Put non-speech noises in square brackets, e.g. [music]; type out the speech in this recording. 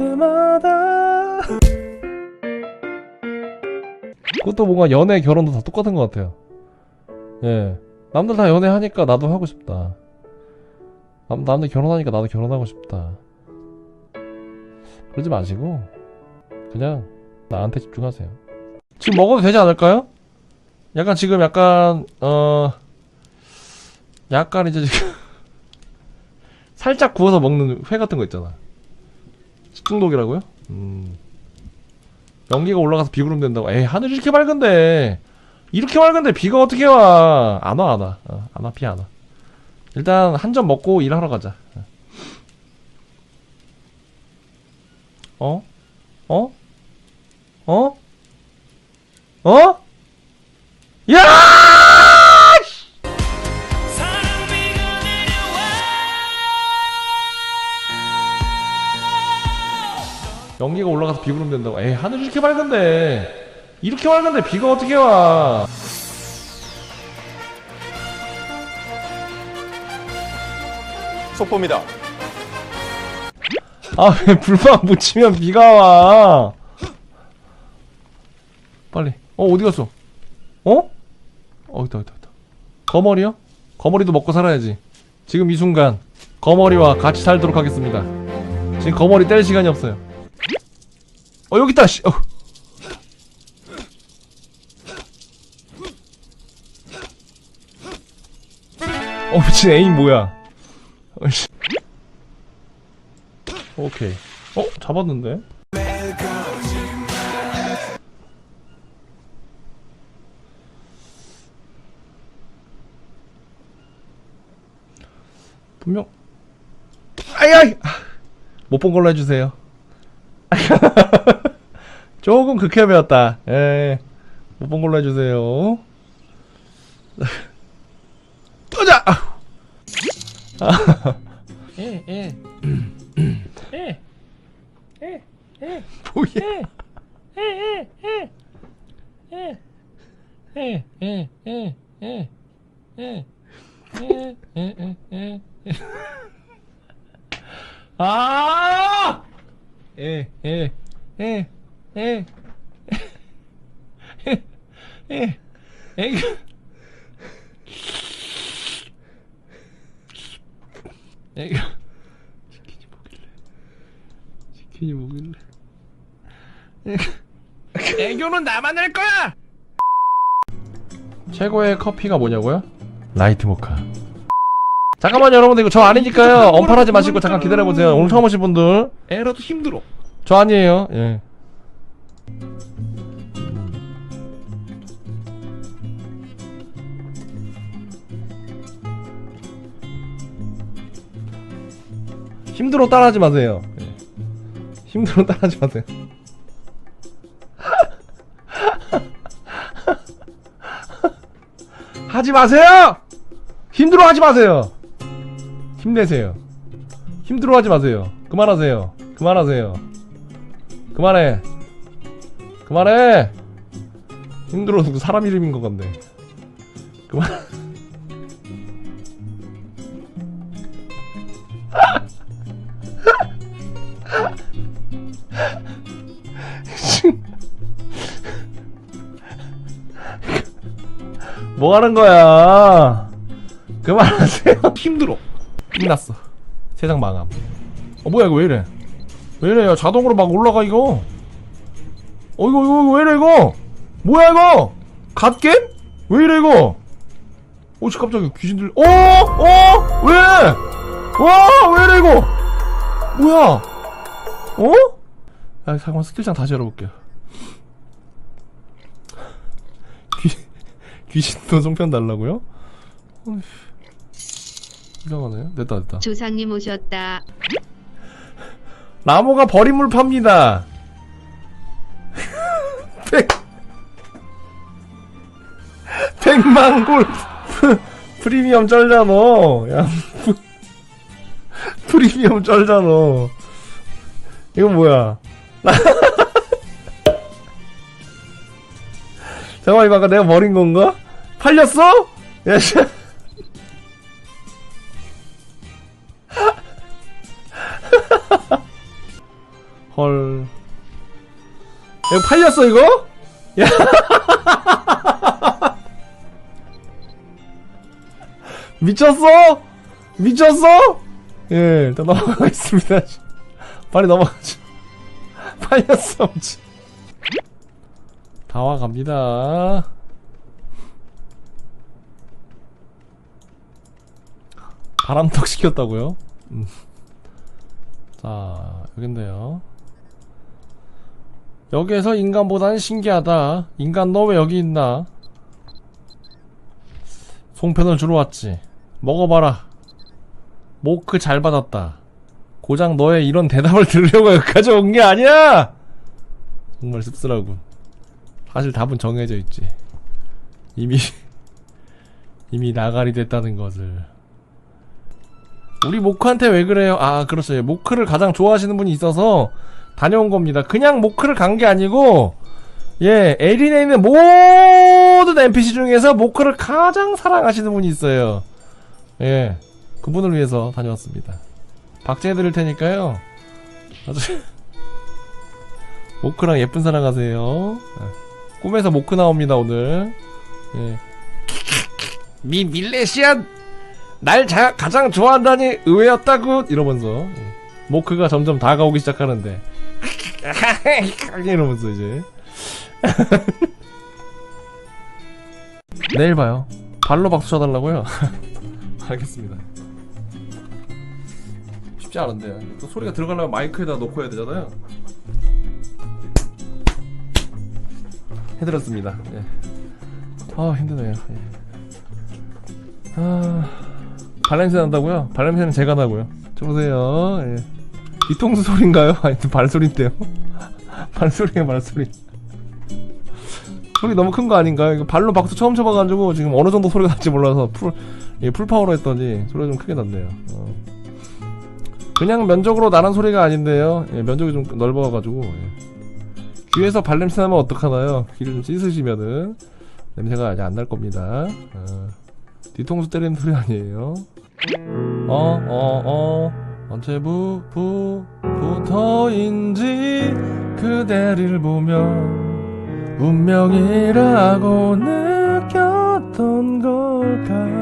때마다. 그것도 뭔가 연애 결혼도 다 똑같은 것 같아요. 예. 남들 다 연애하니까 나도 하고 싶다. 남, 남들 결혼하니까 나도 결혼하고 싶다. 그러지 마시고 그냥 나한테 집중하세요. 지금 먹어도 되지 않을까요? 약간 지금 약간 어 약간 이제 지금 [laughs] 살짝 구워서 먹는 회 같은 거 있잖아 식중독이라고요? 음 연기가 올라가서 비구름 된다고 에이 하늘이 이렇게 맑은데 이렇게 맑은데 비가 어떻게 와 안 와 안 와 어, 안 와 비 안 와 일단 한 점 먹고 일하러 가자 어? 어? 어? 어? 야! 연기가 올라가서 비 구름 된다고. 에이 하늘이 이렇게 맑은데. 이렇게 맑은데 비가 어떻게 와? 속보입니다. 아 왜 불만 붙이면 비가 와? 빨리. 어 어디 갔어? 어? 어 있다 있다 있다. 거머리요? 거머리도 먹고 살아야지. 지금 이 순간 거머리와 같이 살도록 하겠습니다. 지금 거머리 뗄 시간이 없어요 어 여기 있다 씨 어. 어 미친 에임 뭐야 어, 씨. 오케이. 어, 잡았는데? 분명 아야 못본 걸로 해주세요. [laughs] 조금 극혐 배웠다. 예. 예. 못 본 걸로 해주세요. [laughs] 또자! 아. 예, 예. [laughs] 예. 예. 예. 뭐야? 예, 예, 예. 예. 예, 예, 예, 예. 예. 예, 예, 예, 예. 예. 아! 에, 에, 에, 에, 에, 에, 에, 애가 치킨이 뭐길래? 치킨이 뭐길래? 예. 애교는 나만 할 거야! 최고의 커피가 뭐냐고요? 라이트 모카. 잠깐만 여러분들. 이거 저 아니니까요. 언팔하지 마시고 잠깐 기다려보세요. 오늘 처음 오신 분들. 에라도 힘들어. 저 아니에요. 예. 힘들어 따라하지 마세요. 예. 힘들어 따라하지 마세요. [laughs] 하지 마세요! 힘들어 하지 마세요 힘내세요. 힘들어 하지 마세요. 그만하세요. 그만하세요. 그만해. 그만해. 힘들어 누구 사람 이름인 것 같네. 그만. [laughs] 뭐 하는 거야? 그만하세요. 힘들어. 끝났어 세상 망함 어 뭐야 이거 왜 이래 왜 이래 야 자동으로 막 올라가 이거 어 이거 이거, 이거 왜 이래 이거 뭐야 이거 갓겜? 왜 이래 이거 오씨 깜짝이야 귀신들 어? 어? 왜? 와 왜 이래 이거 뭐야 어? 아 잠깐만 스킬창 다시 열어볼게요 귀, [laughs] 귀신도 송편 달라고요? 어이 씨. 이상하네 됐다 됐다 조상님 오셨다. 나무가 버림물 팝니다. [laughs] 백 백만 골 프- [laughs] 프리미엄 쩔잖아. 야 프- [laughs] 프리미엄 쩔잖아. 이건 뭐야? 나- 잠깐만 이거 아까 내가 버린 건가? 팔렸어? 야 씨. 헐. 이거 팔렸어, 이거? 야. [laughs] 미쳤어? 미쳤어? 예, 일단 넘어가겠습니다. [laughs] 빨리 넘어가죠. [laughs] 팔렸어, 엄지. 다 와갑니다. 바람턱 시켰다고요? 음. 자, 여긴데요. 여기에서 인간보다는 신기하다. 인간 너 왜 여기 있나? 송편을 주러 왔지. 먹어봐라. 모크 잘 받았다. 고작 너의 이런 대답을 들으려고 여기까지 온 게 아니야! 정말 씁쓸하군. 사실 답은 정해져 있지. 이미, [laughs] 이미 나가리 됐다는 것을. 우리 모크한테 왜 그래요? 아, 그렇죠. 모크를 가장 좋아하시는 분이 있어서 다녀온 겁니다. 그냥 모크를 간 게 아니고, 예, 에린에 있는 모든 NPC 중에서 모크를 가장 사랑하시는 분이 있어요. 예, 그분을 위해서 다녀왔습니다. 박제해 드릴 테니까요. 아주 [laughs] 모크랑 예쁜 사랑 하세요. 예. 꿈에서 모크 나옵니다 오늘. 예. 미 밀레시안 날 자, 가장 좋아한다니 의외였다고 이러면서 예. 모크가 점점 다가오기 시작하는데 [laughs] 이러면서 이제 [laughs] 내일 봐요. 발로 박수 쳐달라고요? [laughs] 알겠습니다. 쉽지 않은데요. 또 소리가 들어가려면 마이크에다 놓고 해야 되잖아요. 해드렸습니다. 예. 아 힘드네요. 예. 아 발냄새 난다고요? 발냄새는 제가 나고요. 저보세요. 예. 뒤통수 소리인가요? [laughs] 아니 발소리인데요. [laughs] 발소리가 발소리. 소리 너무 큰 거 아닌가요? 이거 발로 박수 처음 쳐봐가지고 지금 어느 정도 소리가 날지 몰라서 풀, 예, 풀파워로 했더니 소리가 좀 크게 났네요. 어. 그냥 면적으로 나는 소리가 아닌데요. 예, 면적이 좀 넓어가지고. 예. 귀에서 발냄새 나면 어떡하나요? 귀를 좀 씻으시면은 냄새가 아직 안 날 겁니다. 어. 뒤통수 때리는 소리 아니에요. 어, 어, 어. 언제부부터인지 그대를 보면 운명이라고 느꼈던 걸까